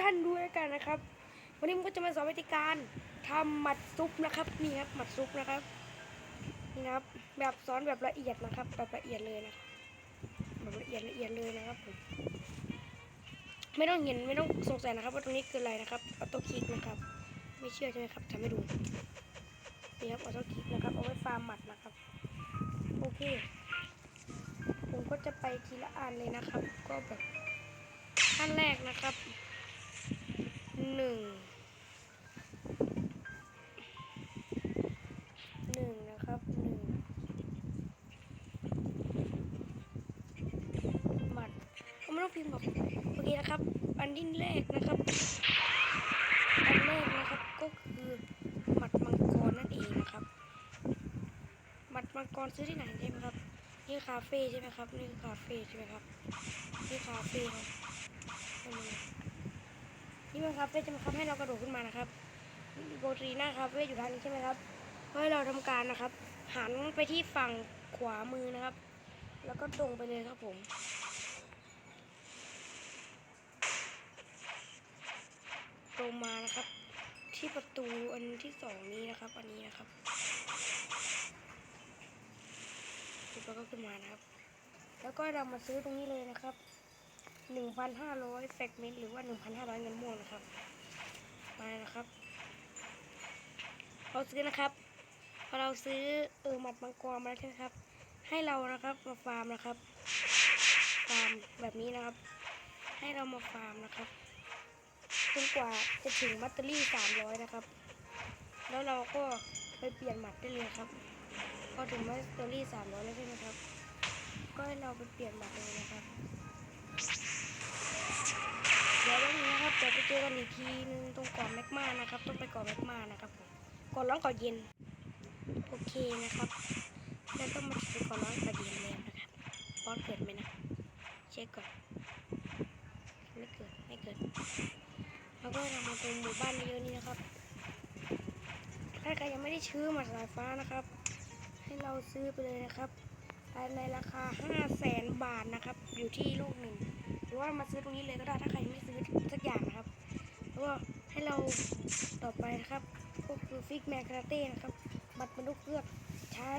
ท่านด้วยกันนะครับ วันนี้ผมก็จะมาสอนวิธีการทำหมัดซุปนะครับนี่ครับหมัดซุปนะครับนี่นะครับ แบบสอนแบบละเอียดนะครับ แบบละเอียดเลยนะแบบละเอียดละเอียดเลยนะครับผมไม่ต้องเห็นไม่ต้องสงสัยนะครับ ว่าตรงนี้คืออะไรนะครับออโต้คลิกนะครับ ไม่เชื่อใช่ไหมครับทำให้ดูนี่ครับออโต้คลิกนะครับเอาไว้ฟาร์มหมัดนะครับ โอเค ผมก็จะไปทีละอันเลยนะครับ ก็แบบขั้นแรกนะครับ หนึ่งหนึ่งนะครับหนึ่งหมัดผมไม่ต้องพิมพ์แบบโอเคนะครับ อันที่แรกนะครับ อันแรกนะครับก็คือหมัดมังกรนั่นเองนะครับหมัดมังกรซื้อที่ไหนใช่ไหมครับนี่คาเฟ่ใช่ไหมครับนี่คือคาเฟ่ใช่ไหมครับนี่คาเฟ่ครับ นนี้นี่เป็นคาเฟ่ใช่ไหมครับให้เรากระโดดขึ้นมานะครับโบตรีหน้าคาเฟ่อยู่ทางนี้ใช่ไหมครับเพื่อให้เราทำการนะครับ หันไปที่ฝั่งขวามือนะครับ แล้วก็ตรงไปเลยครับผมตรงมานะครับ ที่ประตูอันที่สองนี้นะครับ อันนี้นะครับแล้วก็ขึ้นมานะครับ แล้วก็เรามาซื้อตรงนี้เลยนะครับ 1,500แฟกเมนต์หรือว่า 1,500 เงินม่วงนะครับ มานะครับ เราซื้อนะครับ พอเราซื้อเออหมัดมังกรมาแล้วใช่ไหมครับ ให้เรานะครับมาฟาร์มนะครับ ฟาร์มแบบนี้นะครับ ให้เรามาฟาร์มนะครับจนกว่าจะถึงมัตเตอรี่ 300 นะครับ แล้วเราก็ไปเปลี่ยนหมัดได้เลยครับพอถึงมาสเตอรี่สามร้อยแล้วใช่ไหมครับ ก็ให้เราไปเปลี่ยนหมัดเลยนะครับ เดี๋ยววันนี้นะครับเดี๋ยวไปเจอกันอีกทีนึงตรงเก่อนแมกมานะครับ ต้องไปเก่อนแมกมานะครับผมก่อนร้อนก่อนเย็น โอเคนะครับแล้วก็มาถึงก่อนร้อนก่อนเย็นแล้วนะครับร้อนเกิดไหมนะ เช็คก่อน ไม่เกิด ไม่เกิด แล้วก็เรามาตรงหมู่บ้านเยอะนี้นะครับ ถ้าใครยังไม่ได้ชื่อมัดสายฟ้านะครับ ให้เราซื้อไปเลยนะครับ ในราคา5 0 0แสนบาทนะครับ อยู่ที่โลกหนึ่งหรือว่ามาซื้อตรงนี้เลยก็ได้ถ้าใครไม่ซื้อสักอย่างนะครับแล้วก็ให้เราต่อไปนะครับก็คือฟิกแมนคาราเต้นะครับ บัตรบรรทุกเครื่องใช้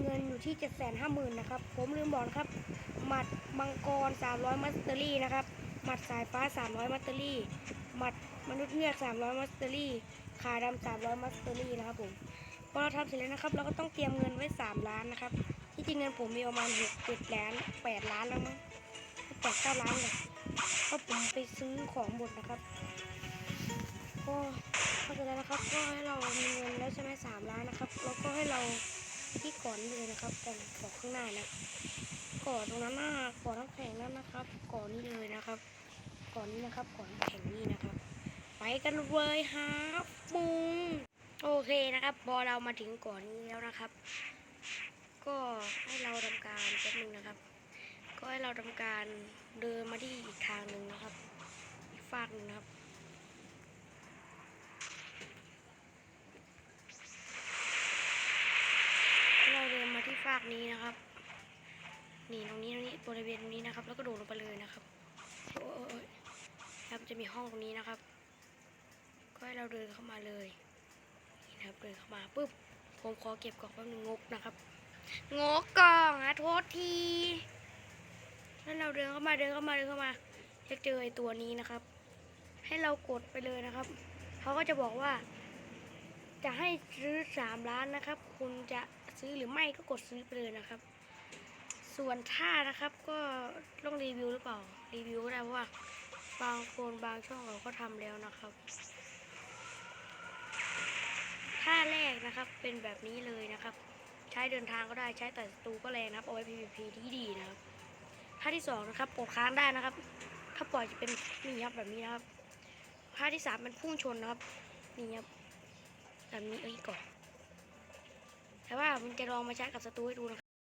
เงินอยู่ที่7 5 0 0 0 0นะครับ ผมลืมบอกนครับ หมัดมังกร 300 มัสเตอรี่นะครับ หมัดสายฟ้า 300 มัสเตอรี่ หมัดมนุษย์เงือก300 มัสเตอรี่ ขาดำ300 มัสเตอรี่นะครับผม พอเราทำเสร็จแล้วนะครับ เราก็ต้องเตรียมเงินไว้ 3 ล้านนะครับ ที่จริงเงินผมมีประมาณ6 7ล้าน8ล้านแล้วมั้งแปดเก้าล้านเลยเพราะผมไปซื้อของหมดนะครับ ก็พอเสร็จแล้วนะครับ ก็ให้เรามีเงินแล้วใช่ไหมสามล้านนะครับ แล้วก็ให้เราที่ก่อนเลยนะครับก่อนก่อข้างหน้านะก่อนตรงนั้นหน้าก่อนน้ำแข็งนั่นนะครับ ก่อนนี้เลยนะครับ ก่อนนี้นะครับก่อนแข็งนี่นะครับ ไปกันเลยฮะมุงโอเคนะครับพอเรามาถึงก่อนนี้แล้วนะครับ ก็ให้เราทำการแป๊บนึงนะครับ ก็ให้เราทำการเดินมาที่อีกทางหนึ่งนะครับ อีกฝากหนึ่งนะครับให้เราเดินมาที่ฝากนี้นะครับนี่ตรงนี้ตรงนี้บริเวณตรงนี้นะครับ แล้วก็โดดลงไปเลยนะครับโอ้โอ้ยครับจะมีห้องตรงนี้นะครับ ก็ให้เราเดินเข้ามาเลยนี่นะครับเดินเข้ามาปุ๊บผมขอเก็บกล่องแป๊บนึงงกนะครับ งกกล่องอะโทษทีแล้วเราเดินเข้ามาเดินเข้ามาเดินเข้ามาจะเจอไอตัวนี้นะครับ ให้เรากดไปเลยนะครับเขาก็จะบอกว่า จะให้ซื้อสามล้านนะครับ คุณจะซื้อหรือไม่ก็กดซื้อไปเลยนะครับ ส่วนท่านะครับก็ต้องรีวิวหรือเปล่ารีวิวก็ได้เพราะว่าบางคนบางช่องเขาก็ทำแล้วนะครับท่าแรกนะครับเป็นแบบนี้เลยนะครับ ใช้เดินทางก็ได้ใช้แต่ศัตรูก็แรงนะครับเอาไว้ PVP ที่ดีนะครับท่าที่สองนะครับกดค้างได้นะครับ ถ้าปล่อยจะเป็นนี่ครับแบบนี้นะครับท่าที่สามเป็นพุ่งชนนะครับนี่ครับแบบนี้เอ้ยก่อนแต่ว่ามันจะลองมาใช้กับศัตรูให้ดูนะครับ